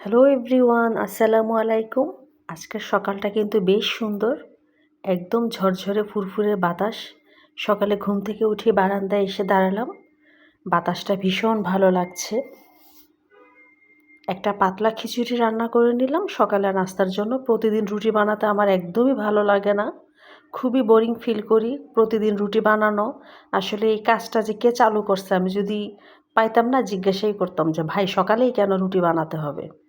Hello everyone, আসসালামু আলাইকুম। আজকের সকালটা কিন্তু বেশ সুন্দর। একদম ঝরঝরে ফুরফুরে বাতাস। সকালে ঘুম থেকে উঠে বারান্দায় এসে দাঁড়ালাম। বাতাসটা ভীষণ ভালো লাগছে। একটা পাতলা খিচুড়ি রান্না করে নিলাম। সকালে নাস্তার জন্য প্রতিদিন রুটি বানাতে আমার একদমই ভালো লাগে না। খুবই বোরিং ফিল করি, প্রতিদিন রুটি বানানো। আসলে এই কাজটা যে কে চালু করছে আমি যদি পাইতাম না, জিজ্ঞাসাই করতাম যে, ভাই, সকালেই কেন রুটি বানাতে হবে?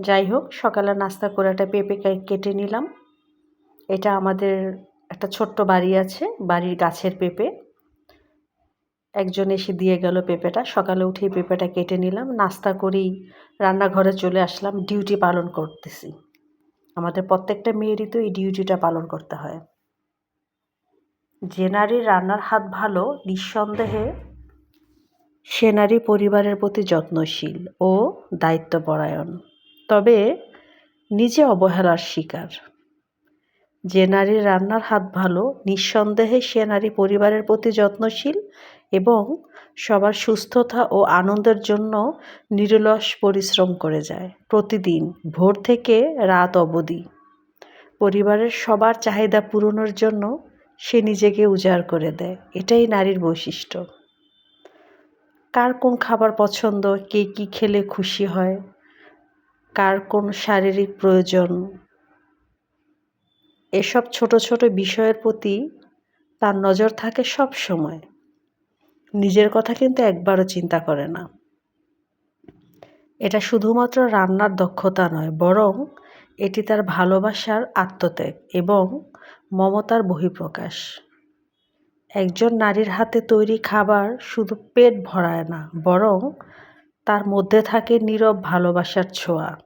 যাই হোক সকালে নাস্তা করে একটা পেঁপে কেটে নিলাম। এটা আমাদের একটা ছোট্ট বাড়ি আছে, বাড়ির গাছের পেঁপে। একজন এসে দিয়ে গেল পেঁপেটা। সকালে উঠেই পেঁপেটা কেটে নিলাম। নাস্তা করেই রান্নাঘরে চলে আসলাম। ডিউটি পালন করতেছি। আমাদের প্রত্যেকটা মেয়েরই তো এই ডিউটিটা পালন করতে হয়। যে নারীর রান্নার হাত ভালো, নিঃসন্দেহে সে নারী পরিবারের প্রতি যত্নশীল ও দায়িত্বপরায়ণ। তবে নিজে অবহেলার শিকার। যে নারীর রান্নার হাত ভালো, নিঃসন্দেহে সে নারী পরিবারের প্রতি যত্নশীল এবং সবার সুস্থতা ও আনন্দের জন্য নিরলস পরিশ্রম করে যায়। প্রতিদিন ভোর থেকে রাত অবধি পরিবারের সবার চাহিদা পূরণের জন্য সে নিজেকে উজাড় করে দেয়। এটাই নারীর বৈশিষ্ট্য। কার কোন খাবার পছন্দ, কে কী খেলে খুশি হয় কার কোন শারীরিক প্রয়োজন? এসব ছোট ছোট বিষয়ের প্রতি তার নজর থাকে সব সময়। নিজের কথা কিন্তু একবারও চিন্তা করে না। এটা শুধুমাত্র রান্নার দক্ষতা নয়, বরং এটি তার ভালোবাসার আত্মত্যাগ এবং মমতার বহিঃপ্রকাশ। একজন নারীর হাতে তৈরি খাবার শুধু পেট ভরায় না, বরং তার মধ্যে থাকে নীরব ভালোবাসার ছোঁয়া।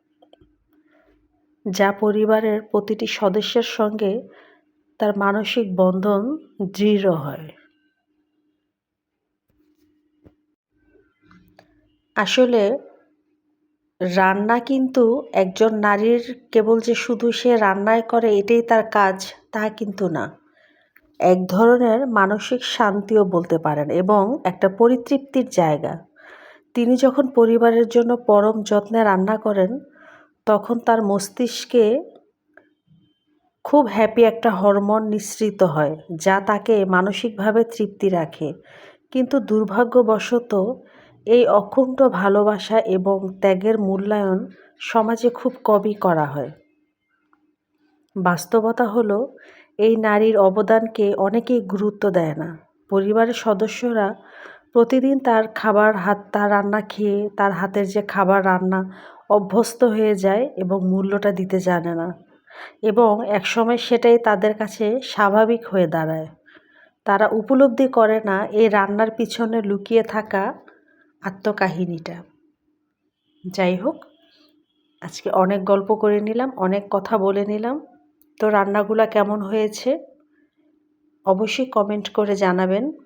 যা পরিবারের প্রতিটি সদস্যের সঙ্গে তার মানসিক বন্ধন দৃঢ় হয়। আসলে রান্না কিন্তু একজন নারীর কেবল যে শুধু সে রান্নায় করে এটাই তার কাজ, তা কিন্তু না। এক ধরনের মানসিক শান্তিও বলতে পারেন এবং একটা পরিতৃপ্তির জায়গা। তিনি যখন পরিবারের জন্য পরম যত্নে রান্না করেন, তখন তার মস্তিষ্কে খুব হ্যাপি একটা হরমোন নিঃসৃত হয়, যা তাকে মানসিকভাবে তৃপ্তি রাখে। কিন্তু দুর্ভাগ্যবশত, এই অকুণ্ঠ ভালোবাসা এবং ত্যাগের মূল্যায়ন সমাজে খুব কমই করা হয়। বাস্তবতা হলো, এই নারীর অবদানকে অনেকেই গুরুত্ব দেয় না। পরিবারের সদস্যরা প্রতিদিন তার খাবার হাত, তার রান্না খেয়ে তার হাতের যে খাবার রান্না অভ্যস্ত হয়ে যায় এবং মূল্যটা দিতে জানে না এবং একসময় সেটাই তাদের কাছে স্বাভাবিক হয়ে দাঁড়ায়। তারা উপলব্ধি করে না এই রান্নার পিছনে লুকিয়ে থাকা আত্মকাহিনীটা। যাই হোক, আজকে অনেক গল্প করে নিলাম, অনেক কথা বলে নিলাম। তো রান্নাগুলো কেমন হয়েছে? অবশ্যই কমেন্ট করে জানাবেন।